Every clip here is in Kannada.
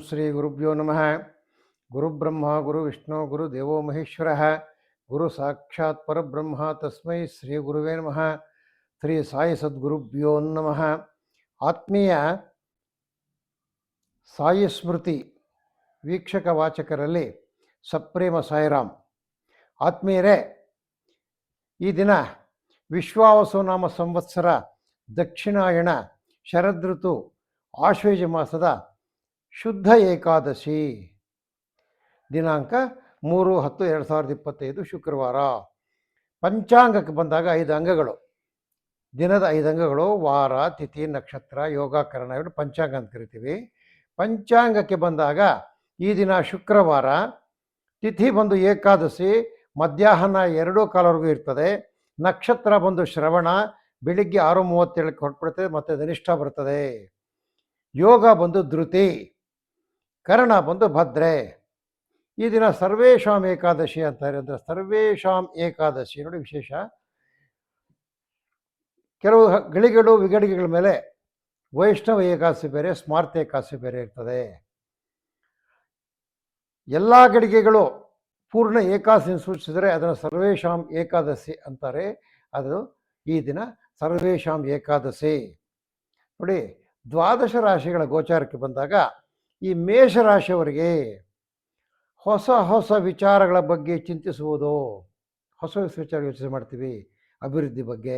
ಶ್ರೀ ಗುರುಭ್ಯೋ ನಮಃ. ಗುರುಬ್ರಹ್ಮ, ಗುರು ವಿಷ್ಣು, ಗುರು ದೇವೋ ಮಹೇಶ್ವರ, ಗುರು ಸಾಕ್ಷಾತ್ ಪರಬ್ರಹ್ಮ, ತಸ್ಮೈ ಶ್ರೀ ಗುರುವೇ ನಮಃ. ಶ್ರೀ ಸಾಯಿ ಸದ್ಗುರುಭ್ಯೋ ನಮಃ. ಆತ್ಮೀಯ ಸಾಯಿ ಸ್ಮೃತಿ ವೀಕ್ಷಕ ವಾಚಕರಲ್ಲಿ ಸಪ್ರೇಮ ಸಾಯಿರಾಮ್. ಆತ್ಮೀಯರೇ, ಈ ದಿನ ವಿಶ್ವಾವಸುನಾಮ ಸಂವತ್ಸರ ದಕ್ಷಿಣಾಯಣ ಶರದೃತು ಆಶ್ವೇಜ ಮಾಸದ ಶುದ್ಧ ಏಕಾದಶಿ. ದಿನಾಂಕ ಮೂರು ಹತ್ತು ಎರಡು ಸಾವಿರದ ಇಪ್ಪತ್ತೈದು ಶುಕ್ರವಾರ. ಪಂಚಾಂಗಕ್ಕೆ ಬಂದಾಗ ಐದು ಅಂಗಗಳು. ದಿನದ ಐದು ಅಂಗಗಳು ವಾರ, ತಿಥಿ, ನಕ್ಷತ್ರ, ಯೋಗಾಕರಣ ಇವರು ಪಂಚಾಂಗ ಅಂತ ಕರಿತೀವಿ. ಪಂಚಾಂಗಕ್ಕೆ ಬಂದಾಗ ಈ ದಿನ ಶುಕ್ರವಾರ, ತಿಥಿ ಬಂದು ಏಕಾದಶಿ, ಮಧ್ಯಾಹ್ನ ಎರಡೂ ಕಾಲವರೆಗೂ ಇರ್ತದೆ. ನಕ್ಷತ್ರ ಬಂದು ಶ್ರವಣ, ಬೆಳಿಗ್ಗೆ ಆರು ಮೂವತ್ತೇಳಕ್ಕೆ ಹೊರಟ್ಬಿಡ್ತದೆ ಮತ್ತು ಧನಿಷ್ಠ ಬರ್ತದೆ. ಯೋಗ ಬಂದು ಧೃತಿ. ಕರ್ಣ ಬಂದು ಭದ್ರೆ. ಈ ದಿನ ಸರ್ವೇಶಾಂ ಏಕಾದಶಿ ಅಂತಾರೆ ಅಂದರೆ ಸರ್ವೇಶಾಂ ಏಕಾದಶಿ. ನೋಡಿ ವಿಶೇಷ. ಕೆಲವು ಗಳಿಗಳು ವಿಗಡಿಗೆಗಳ ಮೇಲೆ ವೈಷ್ಣವ ಏಕಾದಶಿ ಬೇರೆ ಸ್ಮಾರ್ತ ಏಕಾದಶಿ ಬೇರೆ ಇರ್ತದೆ. ಎಲ್ಲ ಗಡಿಗೆಗಳು ಪೂರ್ಣ ಏಕಾದಶಿ ಸೂಚಿಸಿದರೆ ಅದನ್ನು ಸರ್ವೇಶಾಂ ಏಕಾದಶಿ ಅಂತಾರೆ. ಅದು ಈ ದಿನ ಸರ್ವೇಶಾಂ ಏಕಾದಶಿ. ನೋಡಿ ದ್ವಾದಶ ರಾಶಿಗಳ ಗೋಚಾರಕ್ಕೆ ಬಂದಾಗ ಈ ಮೇಷರಾಶಿಯವರಿಗೆ ಹೊಸ ಹೊಸ ವಿಚಾರಗಳ ಬಗ್ಗೆ ಚಿಂತಿಸುವುದು, ಹೊಸ ಹೊಸ ವಿಚಾರ ಯೋಚನೆ ಮಾಡ್ತೀವಿ, ಅಭಿವೃದ್ಧಿ ಬಗ್ಗೆ.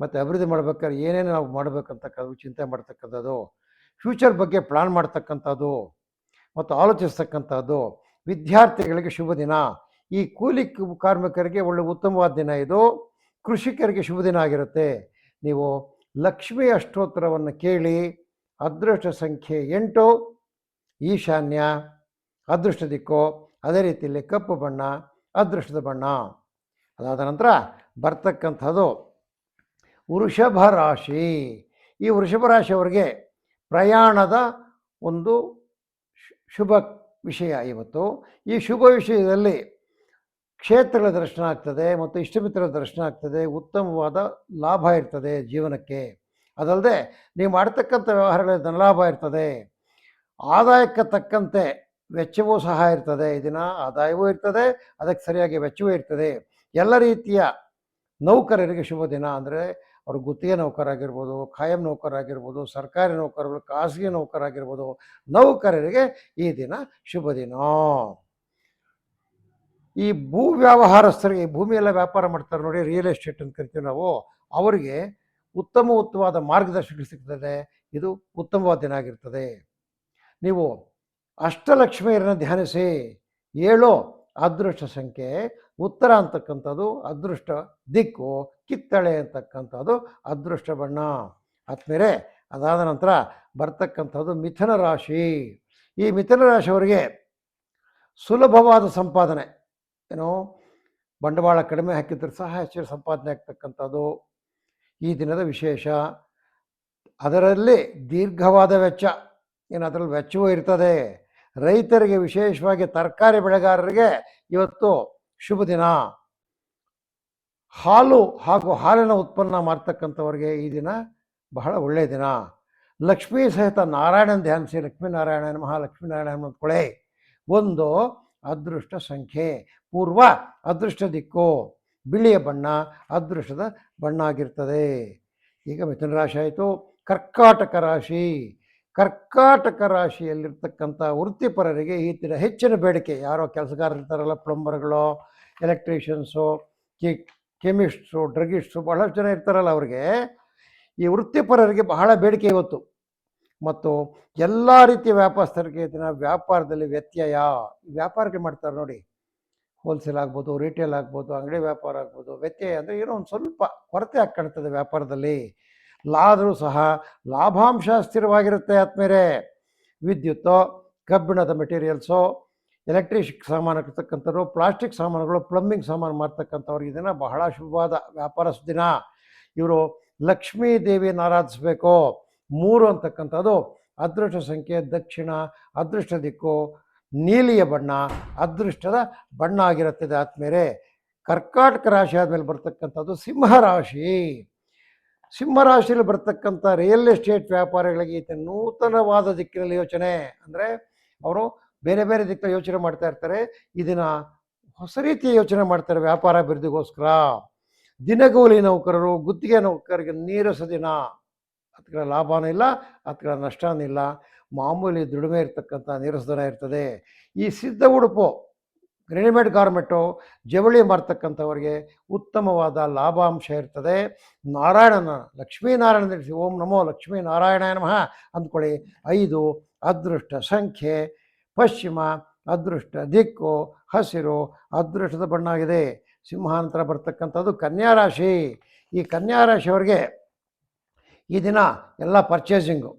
ಮತ್ತು ಅಭಿವೃದ್ಧಿ ಮಾಡ್ಬೇಕಾದ್ರೆ ಏನೇನು ನಾವು ಮಾಡಬೇಕಂತಕ್ಕದ್ದು ಚಿಂತೆ ಮಾಡ್ತಕ್ಕಂಥದ್ದು, ಫ್ಯೂಚರ್ ಬಗ್ಗೆ ಪ್ಲಾನ್ ಮಾಡ್ತಕ್ಕಂಥದ್ದು, ಮತ್ತು ಆಲೋಚಿಸ್ತಕ್ಕಂಥದ್ದು. ವಿದ್ಯಾರ್ಥಿಗಳಿಗೆ ಶುಭ ದಿನ. ಈ ಕೂಲಿ ಕಾರ್ಮಿಕರಿಗೆ ಒಳ್ಳೆ ಉತ್ತಮವಾದ ದಿನ ಇದು. ಕೃಷಿಕರಿಗೆ ಶುಭ ದಿನ ಆಗಿರುತ್ತೆ. ನೀವು ಲಕ್ಷ್ಮಿ ಅಷ್ಟೋತ್ತರವನ್ನು ಕೇಳಿ, ಅದೃಷ್ಟ ಸಂಖ್ಯೆ ಎಂಟು. ಈಶಾನ್ಯ, ಅದೃಷ್ಟ ದಿಕ್ಕು, ಅದೇ ರೀತಿಯಲ್ಲಿ ಕಪ್ಪು ಬಣ್ಣ, ಅದೃಷ್ಟದ ಬಣ್ಣ. ಅದಾದ ನಂತರ ಬರ್ತಕ್ಕಂಥದ್ದು ವೃಷಭ ರಾಶಿ. ಈ ವೃಷಭ ರಾಶಿಯವರಿಗೆ ಪ್ರಯಾಣದ ಒಂದು ಶುಭ ವಿಷಯ ಇವತ್ತು. ಈ ಶುಭ ವಿಷಯದಲ್ಲಿ ಕ್ಷೇತ್ರಗಳ ದರ್ಶನ ಆಗ್ತದೆ ಮತ್ತು ಇಷ್ಟಮಿತ್ರರ ದರ್ಶನ ಆಗ್ತದೆ, ಉತ್ತಮವಾದ ಲಾಭ ಇರ್ತದೆ ಜೀವನಕ್ಕೆ. ಅದಲ್ಲದೆ ನೀವು ಮಾಡ್ತಕ್ಕಂಥ ವ್ಯವಹಾರಗಳಲ್ಲಿ ಧನಲಾಭ ಇರ್ತದೆ. ಆದಾಯಕ್ಕೆ ತಕ್ಕಂತೆ ವೆಚ್ಚವೂ ಸಹ ಇರ್ತದೆ. ದಿನ ಆದಾಯವೂ ಇರ್ತದೆ, ಅದಕ್ಕೆ ಸರಿಯಾಗಿ ವೆಚ್ಚವೂ ಇರ್ತದೆ. ಎಲ್ಲ ರೀತಿಯ ನೌಕರರಿಗೆ ಶುಭ ದಿನ ಅಂದರೆ ಅವರು ಗುತ್ತಿಗೆ ನೌಕರಾಗಿರ್ಬೋದು, ಖಾಯಂ ನೌಕರಾಗಿರ್ಬೋದು, ಸರ್ಕಾರಿ ನೌಕರರು, ಖಾಸಗಿ ನೌಕರಾಗಿರ್ಬೋದು, ನೌಕರರಿಗೆ ಈ ದಿನ ಶುಭ ದಿನ. ಈ ಭೂ ವ್ಯವಹಾರಸ್ಥರಿಗೆ ಭೂಮಿ ಎಲ್ಲ ವ್ಯಾಪಾರ ಮಾಡ್ತಾರೆ ನೋಡಿ ರಿಯಲ್ ಎಸ್ಟೇಟ್ ಅಂತ ಕರಿತೀವಿ ನಾವು, ಅವರಿಗೆ ಉತ್ತಮ ಉತ್ತಮವಾದ ಮಾರ್ಗದರ್ಶಕ ಸಿಗ್ತದೆ. ಇದು ಉತ್ತಮವಾದ ದಿನ ಆಗಿರ್ತದೆ. ನೀವು ಅಷ್ಟಲಕ್ಷ್ಮಿಯರನ್ನು ಧ್ಯಾನಿಸಿ ಏಳು ಅದೃಷ್ಟ ಸಂಖ್ಯೆ, ಉತ್ತರ ಅಂತಕ್ಕಂಥದ್ದು ಅದೃಷ್ಟ, ದಿಕ್ಕು, ಕಿತ್ತಳೆ ಅಂತಕ್ಕಂಥದ್ದು ಅದೃಷ್ಟ ಬಣ್ಣ. ಆದ್ಮೇಲೆ ಅದಾದ ನಂತರ ಬರ್ತಕ್ಕಂಥದ್ದು ಮಿಥುನ ರಾಶಿ. ಈ ಮಿಥುನ ರಾಶಿಯವರಿಗೆ ಸುಲಭವಾದ ಸಂಪಾದನೆ. ಏನು? ಬಂಡವಾಳ ಕಡಿಮೆ ಹಾಕಿದ್ರೆ ಸಹ ಹೆಚ್ಚು ಸಂಪಾದನೆ ಆಗ್ತಕ್ಕಂಥದ್ದು. ಈ ದಿನದ ವಿಶೇಷ. ಅದರಲ್ಲಿ ದೀರ್ಘವಾದ ವೆಚ್ಚ. ಏನು ಅದರಲ್ಲಿ ವೆಚ್ಚವೂ ಇರ್ತದೆ. ರೈತರಿಗೆ ವಿಶೇಷವಾಗಿ ತರಕಾರಿ ಬೆಳೆಗಾರರಿಗೆ ಇವತ್ತು ಶುಭ ದಿನ. ಹಾಲು ಹಾಗೂ ಹಾಲಿನ ಉತ್ಪನ್ನ ಮಾಡ್ತಕ್ಕಂಥವ್ರಿಗೆ ಈ ದಿನ ಬಹಳ ಒಳ್ಳೆಯ ದಿನ. ಲಕ್ಷ್ಮೀ ಸಹಿತ ನಾರಾಯಣನ ಧ್ಯಾನಿಸಿ ಲಕ್ಷ್ಮೀನಾರಾಯಣ ಮಹಾಲಕ್ಷ್ಮೀನಾರಾಯಣ ಅಂದ್ಕೊಳ್ಳಿ. ಒಂದು ಅದೃಷ್ಟ ಸಂಖ್ಯೆ. ಪೂರ್ವ ಅದೃಷ್ಟ ದಿಕ್ಕು. ಬಿಳಿಯ ಬಣ್ಣ ಅದೃಷ್ಟದ ಬಣ್ಣ ಆಗಿರ್ತದೆ. ಈಗ ಮಿಥುನ ರಾಶಿ ಆಯಿತು. ಕರ್ಕಾಟಕ ರಾಶಿ. ಕರ್ಕಾಟಕ ರಾಶಿಯಲ್ಲಿರ್ತಕ್ಕಂಥ ವೃತ್ತಿಪರರಿಗೆ ಈ ಥರ ಹೆಚ್ಚಿನ ಬೇಡಿಕೆ. ಯಾರೋ ಕೆಲಸಗಾರರು ಇರ್ತಾರಲ್ಲ, ಪ್ಲಂಬರ್ಗಳು, ಎಲೆಕ್ಟ್ರಿಷಿಯನ್ಸು, ಕಿ ಕೆಮಿಸ್ಟ್ಸು ಡ್ರಗಿಸ್ಟ್ರು ಬಹಳಷ್ಟು ಜನ ಇರ್ತಾರಲ್ಲ ಅವ್ರಿಗೆ. ಈ ವೃತ್ತಿಪರರಿಗೆ ಬಹಳ ಬೇಡಿಕೆ ಇವತ್ತು. ಮತ್ತು ಎಲ್ಲ ರೀತಿಯ ವ್ಯಾಪಾರಸ್ಥರಿಗೆ ಇದನ್ನ ವ್ಯಾಪಾರದಲ್ಲಿ ವ್ಯತ್ಯಯ. ವ್ಯಾಪಾರಕ್ಕೆ ಮಾಡ್ತಾರೆ ನೋಡಿ. ಹೋಲ್ಸೇಲ್ ಆಗ್ಬೋದು, ರಿಟೇಲ್ ಆಗ್ಬೋದು, ಅಂಗಡಿ ವ್ಯಾಪಾರ ಆಗ್ಬೋದು, ವ್ಯತ್ಯಯ ಅಂದರೆ ಏನೋ ಒಂದು ಸ್ವಲ್ಪ ಕೊರತೆ ಆಗ್ಕಾಣ್ತದೆ ವ್ಯಾಪಾರದಲ್ಲಿ. ಲಾದರೂ ಸಹ ಲಾಭಾಂಶ ಸ್ಥಿರವಾಗಿರುತ್ತೆ ಆದ್ಮೇಲೆ ವಿದ್ಯುತ್ತೋ, ಕಬ್ಬಿಣದ ಮೆಟೀರಿಯಲ್ಸೋ ಎಲೆಕ್ಟ್ರಿಕ್ ಸಾಮಾನು ಇರ್ತಕ್ಕಂಥವ್ರು ಪ್ಲಾಸ್ಟಿಕ್ ಸಾಮಾನುಗಳು, ಪ್ಲಂಬಿಂಗ್ ಸಾಮಾನು ಮಾಡ್ತಕ್ಕಂಥವ್ರಿಗೆ ದಿನ ಬಹಳ ಶುಭವಾದ ವ್ಯಾಪಾರ ದಿನ. ಇವರು ಲಕ್ಷ್ಮೀ ದೇವಿಯನ್ನು ಆರಾಧಿಸಬೇಕು. ಮೂರು ಅಂತಕ್ಕಂಥದ್ದು, ಅದೃಷ್ಟ ಸಂಖ್ಯೆ, ದಕ್ಷಿಣ, ಅದೃಷ್ಟ ದಿಕ್ಕು, ನೀಲಿಯ ಬಣ್ಣ, ಅದೃಷ್ಟದ ಬಣ್ಣ ಆಗಿರುತ್ತದೆ ಆದ್ಮೇಲೆ ಕರ್ಕಾಟಕ ರಾಶಿ ಆದಮೇಲೆ ಬರ್ತಕ್ಕಂಥದ್ದು, ಸಿಂಹ ರಾಶಿ ಸಿಂಹ ರಾಶಿಯಲ್ಲಿ ಬರ್ತಕ್ಕಂಥ ರಿಯಲ್ ಎಸ್ಟೇಟ್ ವ್ಯಾಪಾರಿಗಳಿಗೆ ನೂತನವಾದ ದಿಕ್ಕಿನಲ್ಲಿ ಯೋಚನೆ ಅಂದರೆ ಅವರು ಬೇರೆ ಬೇರೆ ದಿಕ್ಕಿನ ಯೋಚನೆ ಮಾಡ್ತಾ ಇರ್ತಾರೆ. ಇದನ್ನ ಹೊಸ ರೀತಿಯ ಯೋಚನೆ ಮಾಡ್ತಾರೆ ವ್ಯಾಪಾರ ಅಭಿವೃದ್ಧಿಗೋಸ್ಕರ. ದಿನಗೂಲಿ ನೌಕರರು, ಗುತ್ತಿಗೆ ನೌಕರರಿಗೆ ನೀರಸ ದಿನ. ಹತ್ರ ಲಾಭನೂ ಇಲ್ಲ ಹತ್ರ ನಷ್ಟನೂ ಇಲ್ಲ. ಮಾಮೂಲಿ ದುಡಿಮೆ ಇರ್ತಕ್ಕಂಥ ನೀರಸ ದಿನ ಇರ್ತದೆ. ಈ ಸಿದ್ಧ ಉಡುಪು ರೆಡಿಮೇಡ್ ಗಾರ್ಮೆಂಟು ಜವಳಿ ಮಾರ್ತಕ್ಕಂಥವ್ರಿಗೆ ಉತ್ತಮವಾದ ಲಾಭಾಂಶ ಇರ್ತದೆ. ನಾರಾಯಣನ ಲಕ್ಷ್ಮೀನಾರಾಯಣ ತಿಳಿಸಿ, ಓಂ ನಮೋ ಲಕ್ಷ್ಮೀ ನಾರಾಯಣ ನಮಃ ಅಂದ್ಕೊಳ್ಳಿ. ಐದು, ಅದೃಷ್ಟ ಸಂಖ್ಯೆ, ಪಶ್ಚಿಮ, ಅದೃಷ್ಟ ದಿಕ್ಕು, ಹಸಿರು, ಅದೃಷ್ಟದ ಬಣ್ಣ ಆಗಿದೆ ಸಿಂಹಾಂತರ ಬರ್ತಕ್ಕಂಥದ್ದು ಕನ್ಯಾರಾಶಿ ಈ ಕನ್ಯಾ ರಾಶಿಯವರಿಗೆ ಈ ದಿನ ಎಲ್ಲ ಪರ್ಚೇಸಿಂಗು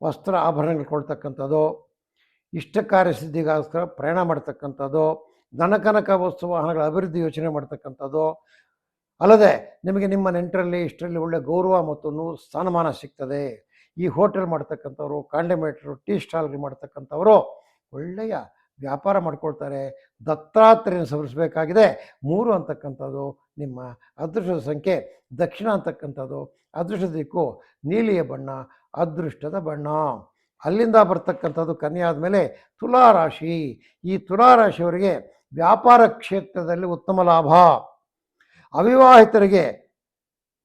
ವಸ್ತ್ರ ಆಭರಣಗಳು ಕೊಡ್ತಕ್ಕಂಥದ್ದು ಇಷ್ಟ ಕಾರ್ಯಸಿದ್ಧಿಗೋಸ್ಕರ ಪ್ರಯಾಣ ಮಾಡ್ತಕ್ಕಂಥದ್ದು ದನಕನಕ ವಸ್ತು ವಾಹನಗಳ ಅಭಿವೃದ್ಧಿ ಯೋಚನೆ ಮಾಡ್ತಕ್ಕಂಥದ್ದು. ಅಲ್ಲದೆ, ನಿಮಗೆ ನಿಮ್ಮ ನೆಂಟರಲ್ಲಿ, ಇಷ್ಟರಲ್ಲಿ ಒಳ್ಳೆಯ ಗೌರವ ಮತ್ತು ಸ್ಥಾನಮಾನ ಸಿಗ್ತದೆ. ಈ ಹೋಟೆಲ್ ಮಾಡ್ತಕ್ಕಂಥವ್ರು, ಕಾಂಡಿಮೇಟ್ರು, ಟೀ ಸ್ಟಾಲ್ಗಳು ಮಾಡ್ತಕ್ಕಂಥವರು ಒಳ್ಳೆಯ ವ್ಯಾಪಾರ ಮಾಡ್ಕೊಳ್ತಾರೆ. ದತ್ತಾತ್ರೇಯನ ಸವರಿಸಬೇಕಾಗಿದೆ ಮೂರು ಅಂತಕ್ಕಂಥದ್ದು ನಿಮ್ಮ ಅದೃಷ್ಟದ ಸಂಖ್ಯೆ. ದಕ್ಷಿಣ ಅಂತಕ್ಕಂಥದ್ದು ಅದೃಷ್ಟದ ದಿಕ್ಕು ನೀಲಿಯ ಬಣ್ಣ, ಅದೃಷ್ಟದ ಬಣ್ಣ. ಅಲ್ಲಿಂದ ಬರ್ತಕ್ಕಂಥದ್ದು ಕನ್ಯಾದ ಆದಮೇಲೆ ತುಲಾರಾಶಿ. ಈ ತುಲಾರಾಶಿಯವರಿಗೆ ವ್ಯಾಪಾರ ಕ್ಷೇತ್ರದಲ್ಲಿ ಉತ್ತಮ ಲಾಭ. ಅವಿವಾಹಿತರಿಗೆ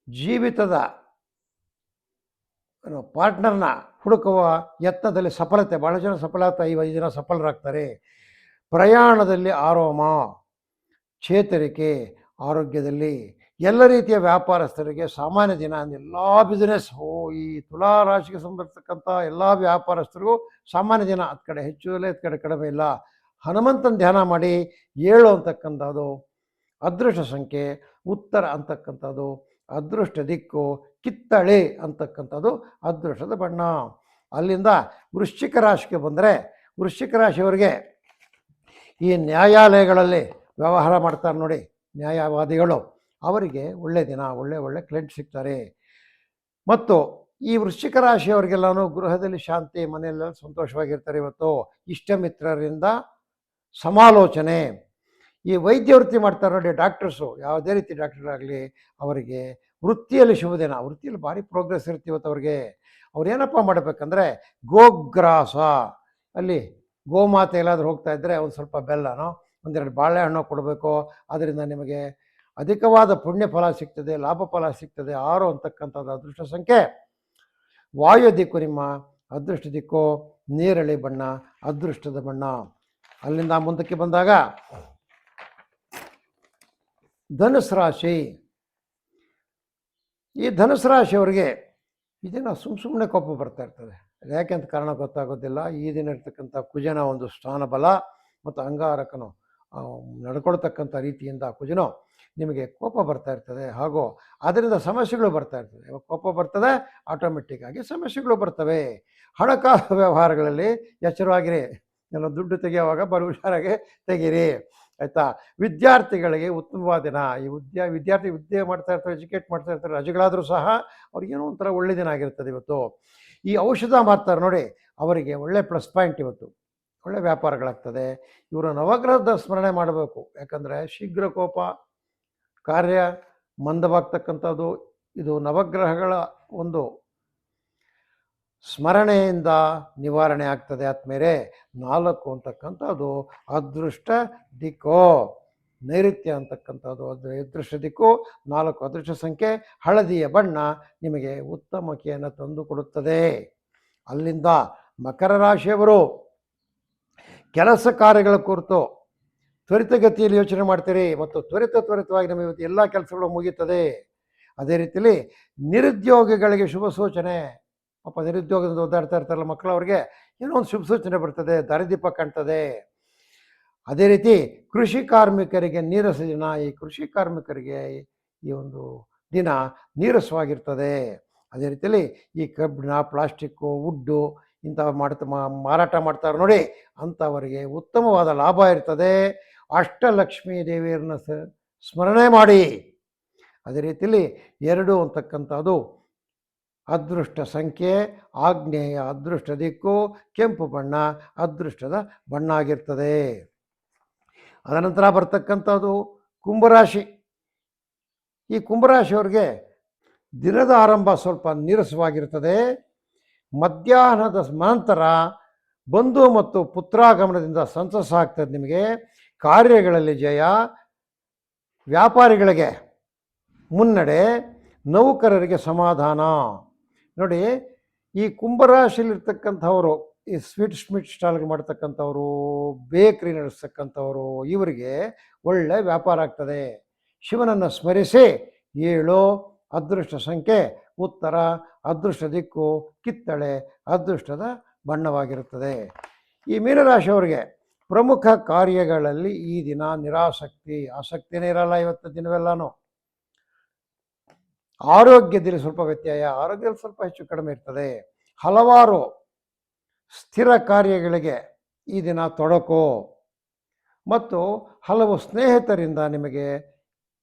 ಜೀವಿತದ ಪಾರ್ಟ್ನರ್ನ ಹುಡುಕುವ ಯತ್ನದಲ್ಲಿ ಸಫಲತೆ, ಬಹಳ ಜನ ಸಫಲ ಆಗ್ತಾ ಈ ಐದು ಜನ ಸಫಲರಾಗ್ತಾರೆ. ಪ್ರಯಾಣದಲ್ಲಿ ಆರೋಮ, ಚೇತರಿಕೆ, ಆರೋಗ್ಯದಲ್ಲಿ ಎಲ್ಲ ರೀತಿಯ ವ್ಯಾಪಾರಸ್ಥರಿಗೆ ಸಾಮಾನ್ಯ ದಿನ ಎಲ್ಲ ಬಿಸ್ನೆಸ್ ಓ ಈ ತುಲಾ ರಾಶಿಗೆ ಸಂಬಂಧಪಟ್ಟಕ್ಕಂಥ ಎಲ್ಲ ವ್ಯಾಪಾರಸ್ಥರಿಗೂ ಸಾಮಾನ್ಯ ದಿನ ಹತ್ತು ಕಡೆ ಹೆಚ್ಚು ಹತ್ತು ಕಡೆ ಕಡಿಮೆ ಇಲ್ಲ. ಹನುಮಂತನ ಧ್ಯಾನ ಮಾಡಿ ಏಳು ಅಂತಕ್ಕಂಥದ್ದು, ಅದೃಷ್ಟ ಸಂಖ್ಯೆ, ಉತ್ತರ ಅಂತಕ್ಕಂಥದ್ದು, ಅದೃಷ್ಟ ದಿಕ್ಕು, ಕಿತ್ತಳೆ ಅಂತಕ್ಕಂಥದ್ದು, ಅದೃಷ್ಟದ ಬಣ್ಣ. ಅಲ್ಲಿಂದ ವೃಶ್ಚಿಕ ರಾಶಿಗೆ ಬಂದರೆ, ವೃಶ್ಚಿಕ ರಾಶಿಯವರಿಗೆ ಈ ನ್ಯಾಯಾಲಯಗಳಲ್ಲಿ ವ್ಯವಹಾರ ಮಾಡ್ತಾರೆ ನೋಡಿ, ನ್ಯಾಯವಾದಿಗಳು. ಅವರಿಗೆ ಒಳ್ಳೆ ದಿನ, ಒಳ್ಳೆ ಒಳ್ಳೆ ಕ್ಲೈಂಟ್ ಸಿಗ್ತಾರೆ. ಮತ್ತು ಈ ವೃಶ್ಚಿಕ ರಾಶಿಯವರಿಗೆಲ್ಲನೂ ಗೃಹದಲ್ಲಿ ಶಾಂತಿ, ಮನೆಯಲ್ಲೆಲ್ಲ ಸಂತೋಷವಾಗಿರ್ತಾರೆ ಇವತ್ತು. ಇಷ್ಟ ಮಿತ್ರರಿಂದ ಸಮಾಲೋಚನೆ. ಈ ವೈದ್ಯ ವೃತ್ತಿ ಮಾಡ್ತಾರೆ ನೋಡಿ ಡಾಕ್ಟರ್ಸು, ಯಾವುದೇ ರೀತಿ ಡಾಕ್ಟರ್ ಆಗಲಿ, ಅವರಿಗೆ ವೃತ್ತಿಯಲ್ಲಿ ಶುಭ ದಿನ ವೃತ್ತಿಯಲ್ಲಿ ಭಾರಿ ಪ್ರೋಗ್ರೆಸ್ ಇರುತ್ತೆ ಇವತ್ತು ಅವ್ರಿಗೆ. ಅವ್ರು ಏನಪ್ಪ ಮಾಡಬೇಕಂದ್ರೆ, ಗೋಗ್ರಾಸ. ಅಲ್ಲಿ ಗೋಮಾತೆ ಎಲ್ಲಾದರೂ ಹೋಗ್ತಾ ಇದ್ದರೆ ಒಂದು ಸ್ವಲ್ಪ ಬೆಲ್ಲನೋ, ಒಂದೆರಡು ಬಾಳೆಹಣ್ಣು ಕೊಡಬೇಕು. ಅದರಿಂದ ನಿಮಗೆ ಅಧಿಕವಾದ ಪುಣ್ಯ ಫಲ ಸಿಗ್ತದೆ ಲಾಭ ಫಲ ಸಿಗ್ತದೆ, ಆರು ಅಂತಕ್ಕಂಥದ್ದು ಅದೃಷ್ಟ ಸಂಖ್ಯೆ. ವಾಯು ದಿಕ್ಕು ನಿಮ್ಮ, ಅದೃಷ್ಟ ದಿಕ್ಕು, ನೇರಳೆ ಬಣ್ಣ, ಅದೃಷ್ಟದ ಬಣ್ಣ. ಅಲ್ಲಿಂದ ಮುಂದಕ್ಕೆ ಬಂದಾಗ ಧನುಸ್ ರಾಶಿ. ಈ ಧನುಸ್ ರಾಶಿಯವರಿಗೆ ಇದನ್ನ ಸುಮ್ಮ ಸುಮ್ಮನೆ ಕೋಪ ಬರ್ತಾ ಇರ್ತದೆ. ಯಾಕೆ ಅಂತ ಕಾರಣ ಗೊತ್ತಾಗೋದಿಲ್ಲ. ಈ ದಿನ ಇರ್ತಕ್ಕಂಥ ಕುಜನ ಒಂದು ಸ್ಥಾನ ಬಲ ಮತ್ತು ಅಂಗಾರಕನು ನಡ್ಕೊಳ್ತಕ್ಕಂಥ ರೀತಿಯಿಂದ ಕುಜನು ನಿಮಗೆ ಕೋಪ ಬರ್ತಾ ಇರ್ತದೆ. ಹಾಗೂ ಅದರಿಂದ ಸಮಸ್ಯೆಗಳು ಬರ್ತಾ ಇರ್ತದೆ. ಕೋಪ ಬರ್ತದೆ? ಆಟೋಮೆಟಿಕ್ ಆಗಿ ಸಮಸ್ಯೆಗಳು ಬರ್ತವೆ. ಹಣಕಾಸು ವ್ಯವಹಾರಗಳಲ್ಲಿ ಎಚ್ಚರವಾಗಿರಿ. ಎಲ್ಲ ದುಡ್ಡು ತೆಗೆಯುವಾಗ ಬರೋ ಹುಷಾರಾಗಿ ತೆಗೀರಿ. ಆಯಿತಾ? ವಿದ್ಯಾರ್ಥಿಗಳಿಗೆ ಉತ್ತಮವಾದ ದಿನ. ಈ ವಿದ್ಯಾ, ವಿದ್ಯಾರ್ಥಿ ವಿದ್ಯೆ ಮಾಡ್ತಾ ಇರ್ತಾರೆ ಎಜುಕೇಟ್ ಮಾಡ್ತಾ ಇರ್ತಾರೆ, ರಜೆಗಳಾದರೂ ಸಹ ಅವ್ರಿಗೇನೋ ಒಂಥರ ಒಳ್ಳೆ ದಿನ ಆಗಿರ್ತದೆ ಇವತ್ತು. ಈ ಔಷಧ ಮಾಡ್ತಾರೆ ನೋಡಿ, ಅವರಿಗೆ ಒಳ್ಳೆ ಪ್ಲಸ್ ಪಾಯಿಂಟ್ ಇವತ್ತು. ಒಳ್ಳೆ ವ್ಯಾಪಾರಗಳಾಗ್ತದೆ. ಇವರು ನವಗ್ರಹದ ಸ್ಮರಣೆ ಮಾಡಬೇಕು. ಯಾಕಂದರೆ ಶೀಘ್ರ ಕೋಪ, ಕಾರ್ಯ, ಮಂದವಾಗ್ತಕ್ಕಂಥದ್ದು, ಇದು ನವಗ್ರಹಗಳ ಒಂದು ಸ್ಮರಣೆಯಿಂದ ನಿವಾರಣೆ ಆಗ್ತದೆ ಆದ್ಮೇಲೆ ನಾಲ್ಕು ಅಂತಕ್ಕಂಥದ್ದು ಅದೃಷ್ಟ ದಿಕ್ಕೋ. ನೈಋತ್ಯ ಅಂತಕ್ಕಂಥದ್ದು ಅದು ಅದೃಷ್ಟ ದಿಕ್ಕು, ನಾಲ್ಕು ಅದೃಷ್ಟ ಸಂಖ್ಯೆ, ಹಳದಿಯ ಬಣ್ಣ ನಿಮಗೆ ಉತ್ತಮಕೆಯನ್ನು ತಂದು ಕೊಡುತ್ತದೆ. ಅಲ್ಲಿಂದ ಮಕರ ರಾಶಿಯವರು ಕೆಲಸ ಕಾರ್ಯಗಳ ಕುರಿತು ತ್ವರಿತಗತಿಯಲ್ಲಿ ಯೋಚನೆ ಮಾಡ್ತೀರಿ. ಮತ್ತು ತ್ವರಿತ ತ್ವರಿತವಾಗಿ ನಮಗೆ ಇವತ್ತು ಎಲ್ಲ ಕೆಲಸಗಳು ಮುಗಿಯುತ್ತದೆ. ಅದೇ ರೀತಿಯಲ್ಲಿ ನಿರುದ್ಯೋಗಿಗಳಿಗೆ ಶುಭ ಸೂಚನೆ. ಪಾಪ ನಿರುದ್ಯೋಗದಿಂದ ಓದಾಡ್ತಾ ಇರ್ತಾರಲ್ಲ ಮಕ್ಕಳು, ಅವ್ರಿಗೆ ಏನೋ ಒಂದು ಶುಭ ಸೂಚನೆ ಬರ್ತದೆ, ದಾರಿದೀಪ ಕಾಣ್ತದೆ. ಅದೇ ರೀತಿ ಕೃಷಿ ಕಾರ್ಮಿಕರಿಗೆ ನೀರಸ ದಿನ, ಈ ಕೃಷಿ ಕಾರ್ಮಿಕರಿಗೆ ಈ ಒಂದು ದಿನ ನೀರಸವಾಗಿರ್ತದೆ. ಅದೇ ರೀತಿಯಲ್ಲಿ ಈ ಕಬ್ಬಿಣ, ಪ್ಲಾಸ್ಟಿಕ್ಕು, ವುಡ್ಡು ಇಂಥ ಮಾಡ್ತಾ ಮಾರಾಟ ಮಾಡ್ತಾರೆ ನೋಡಿ, ಅಂಥವರಿಗೆ ಉತ್ತಮವಾದ ಲಾಭ ಇರ್ತದೆ. ಅಷ್ಟಲಕ್ಷ್ಮೀ ದೇವಿಯರನ್ನ ಸ್ಮರಣೆ ಮಾಡಿ. ಅದೇ ರೀತಿಯಲ್ಲಿ ಎರಡು ಅಂತಕ್ಕಂಥದ್ದು ಅದೃಷ್ಟ ಸಂಖ್ಯೆ ಆಗ್ನೇಯ ಅದೃಷ್ಟ ದಿಕ್ಕು, ಕೆಂಪು ಬಣ್ಣ ಅದೃಷ್ಟದ ಬಣ್ಣ ಆಗಿರ್ತದೆ ಅದನಂತರ ಬರ್ತಕ್ಕಂಥದ್ದು ಕುಂಭರಾಶಿ. ಈ ಕುಂಭರಾಶಿಯವ್ರಿಗೆ ದಿನದ ಆರಂಭ ಸ್ವಲ್ಪ ನೀರಸವಾಗಿರ್ತದೆ. ಮಧ್ಯಾಹ್ನದ ನಂತರ ಬಂಧು ಮತ್ತು ಪುತ್ರಾಗಮನದಿಂದ ಸಂತಸ ಆಗ್ತದೆ ನಿಮಗೆ. ಕಾರ್ಯಗಳಲ್ಲಿ ಜಯ, ವ್ಯಾಪಾರಿಗಳಿಗೆ ಮುನ್ನಡೆ, ನೌಕರರಿಗೆ ಸಮಾಧಾನ. ನೋಡಿ, ಈ ಕುಂಭರಾಶಿಲಿರ್ತಕ್ಕಂಥವರು ಈ ಸ್ವೀಟ್ ಸ್ಮಿಟ್ ಸ್ಟಾಲ್ಗೆ ಮಾಡ್ತಕ್ಕಂಥವ್ರು, ಬೇಕ್ರಿ ನಡೆಸ್ತಕ್ಕಂಥವ್ರು, ಇವರಿಗೆ ಒಳ್ಳೆ ವ್ಯಾಪಾರ ಆಗ್ತದೆ. ಶಿವನನ್ನು ಸ್ಮರಿಸಿ, ಏಳು, ಅದೃಷ್ಟ ಸಂಖ್ಯೆ, ಉತ್ತರ, ಅದೃಷ್ಟ ದಿಕ್ಕು, ಕಿತ್ತಳೆ, ಅದೃಷ್ಟದ ಬಣ್ಣವಾಗಿರುತ್ತದೆ. ಈ ಮೀನರಾಶಿಯವರಿಗೆ ಪ್ರಮುಖ ಕಾರ್ಯಗಳಲ್ಲಿ ಈ ದಿನ ನಿರಾಸಕ್ತಿ, ಆಸಕ್ತಿನೇ ಇರಲ್ಲ ಇವತ್ತು ದಿನವೆಲ್ಲನೂ. ಆರೋಗ್ಯದಲ್ಲಿ ಸ್ವಲ್ಪ ವ್ಯತ್ಯಯ, ಆರೋಗ್ಯದಲ್ಲಿ ಸ್ವಲ್ಪ ಹೆಚ್ಚು ಕಡಿಮೆ ಇರ್ತದೆ. ಹಲವಾರು ಸ್ಥಿರ ಕಾರ್ಯಗಳಿಗೆ ಈ ದಿನ ತೊಡಕು. ಮತ್ತು ಹಲವು ಸ್ನೇಹಿತರಿಂದ ನಿಮಗೆ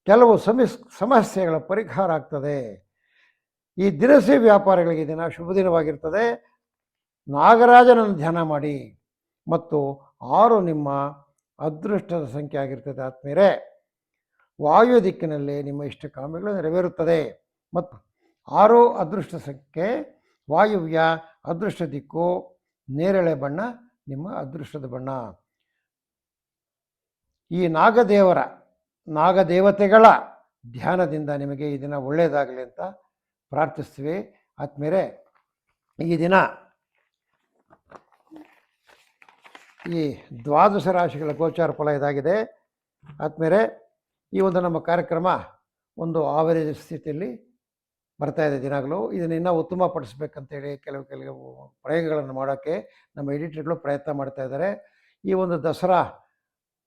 ಕೆಲವು ಸಮಿಸ್ ಸಮಸ್ಯೆಗಳ ಪರಿಹಾರ ಆಗ್ತದೆ. ಈ ದಿನಸಿ ವ್ಯಾಪಾರಗಳಿಗೆ ದಿನ ಶುಭ ದಿನವಾಗಿರ್ತದೆ. ನಾಗರಾಜನನ್ನು ಧ್ಯಾನ ಮಾಡಿ. ಮತ್ತು ಆರು ನಿಮ್ಮ ಅದೃಷ್ಟದ ಸಂಖ್ಯೆ ಆಗಿರ್ತದೆ ಆತ್ಮೀಯರೇ. ವಾಯು ದಿಕ್ಕಿನಲ್ಲಿ ನಿಮ್ಮ ಇಷ್ಟ ಕಾಮ್ಯಗಳು ನೆರವೇರುತ್ತದೆ. ಮತ್ತು ಆರು ಅದೃಷ್ಟ ಸಂಖ್ಯೆ ವಾಯುವ್ಯ ಅದೃಷ್ಟ ದಿಕ್ಕು ನೇರಳೆ ಬಣ್ಣ ನಿಮ್ಮ ಅದೃಷ್ಟದ ಬಣ್ಣ. ಈ ನಾಗದೇವರ ನಾಗದೇವತೆಗಳ ಧ್ಯಾನದಿಂದ ನಿಮಗೆ ಈ ದಿನ ಒಳ್ಳೆಯದಾಗಲಿ ಅಂತ ಪ್ರಾರ್ಥಿಸ್ತೀವಿ. ಆದ್ಮೇಲೆ ಈ ದಿನ ಈ ದ್ವಾದಶ ರಾಶಿಗಳ ಗೋಚಾರ ಫಲ ಇದಾಗಿದೆ. ಆದ್ಮೇಲೆ ಈ ಒಂದು ನಮ್ಮ ಕಾರ್ಯಕ್ರಮ ಒಂದು ಆವರೇಜ್ ಸ್ಥಿತಿಯಲ್ಲಿ ಬರ್ತಾ ಇದೆ ದಿನಾಗಲೂ. ಇದನ್ನು ಇನ್ನೂ ಉತ್ತಮಪಡಿಸ್ಬೇಕಂತೇಳಿ ಕೆಲವು ಕೆಲವು ಪ್ರಯೋಗಗಳನ್ನು ಮಾಡೋಕ್ಕೆ ನಮ್ಮ ಎಡಿಟರ್ಗಳು ಪ್ರಯತ್ನ ಮಾಡ್ತಾ ಇದ್ದಾರೆ. ಈ ಒಂದು ದಸರಾ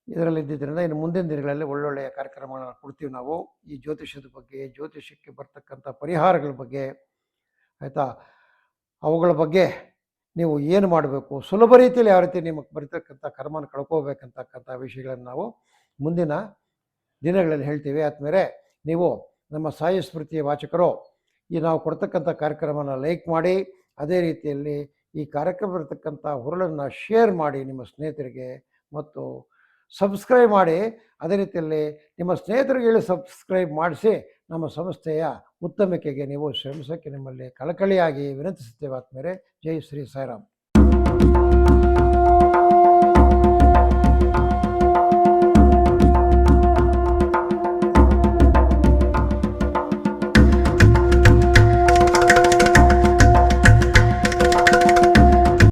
ಇದರಲ್ಲಿ ಇನ್ನು ಮುಂದಿನ ದಿನಗಳಲ್ಲಿ ಒಳ್ಳೊಳ್ಳೆಯ ಕಾರ್ಯಕ್ರಮಗಳನ್ನು ಕೊಡ್ತೀವಿ ನಾವು. ಈ ಜ್ಯೋತಿಷ್ಯದ ಬಗ್ಗೆ, ಜ್ಯೋತಿಷ್ಯಕ್ಕೆ ಬರ್ತಕ್ಕಂಥ ಪರಿಹಾರಗಳ ಬಗ್ಗೆ, ಆಯಿತಾ? ಅವುಗಳ ಬಗ್ಗೆ ನೀವು ಏನು ಮಾಡಬೇಕು? ಸುಲಭ ರೀತಿಯಲ್ಲಿ ಯಾವ ರೀತಿ ನಿಮಗೆ ಬರ್ತಕ್ಕಂಥ ಕರ್ಮನ ಕಳ್ಕೋಬೇಕಂತಕ್ಕಂಥ ವಿಷಯಗಳನ್ನು ನಾವು ಮುಂದಿನ ದಿನಗಳಲ್ಲಿ ಹೇಳ್ತೀವಿ. ಆದಮೇಲೆ ನೀವು ನಮ್ಮ ಸಾಯಿ ಸ್ಮೃತಿಯ ವಾಚಕರು ಈ ನಾವು ಕೊಡ್ತಕ್ಕಂಥ ಕಾರ್ಯಕ್ರಮನ ಲೈಕ್ ಮಾಡಿ, ಅದೇ ರೀತಿಯಲ್ಲಿ ಈ ಕಾರ್ಯಕ್ರಮ ಇರತಕ್ಕಂಥ ಹುರುಳನ್ನು ಶೇರ್ ಮಾಡಿ ನಿಮ್ಮ ಸ್ನೇಹಿತರಿಗೆ ಮತ್ತು ಸಬ್ಸ್ಕ್ರೈಬ್ ಮಾಡಿ. ಅದೇ ರೀತಿಯಲ್ಲಿ ನಿಮ್ಮ ಸ್ನೇಹಿತರಿಗೆ ಹೇಳಿ ಸಬ್ಸ್ಕ್ರೈಬ್ ಮಾಡಿಸಿ. ನಮ್ಮ ಸಂಸ್ಥೆಯ ಉತ್ತಮಿಕೆಗೆ ನೀವು ಶ್ರಮಿಸೋಕ್ಕೆ ನಿಮ್ಮಲ್ಲಿ ಕಳಕಳಿಯಾಗಿ ವಿನಂತಿಸುತ್ತೇವೆ. ಆತ್ಮೇಲೆ ಜೈ ಶ್ರೀ ಸಾಯಿರಾಮ್.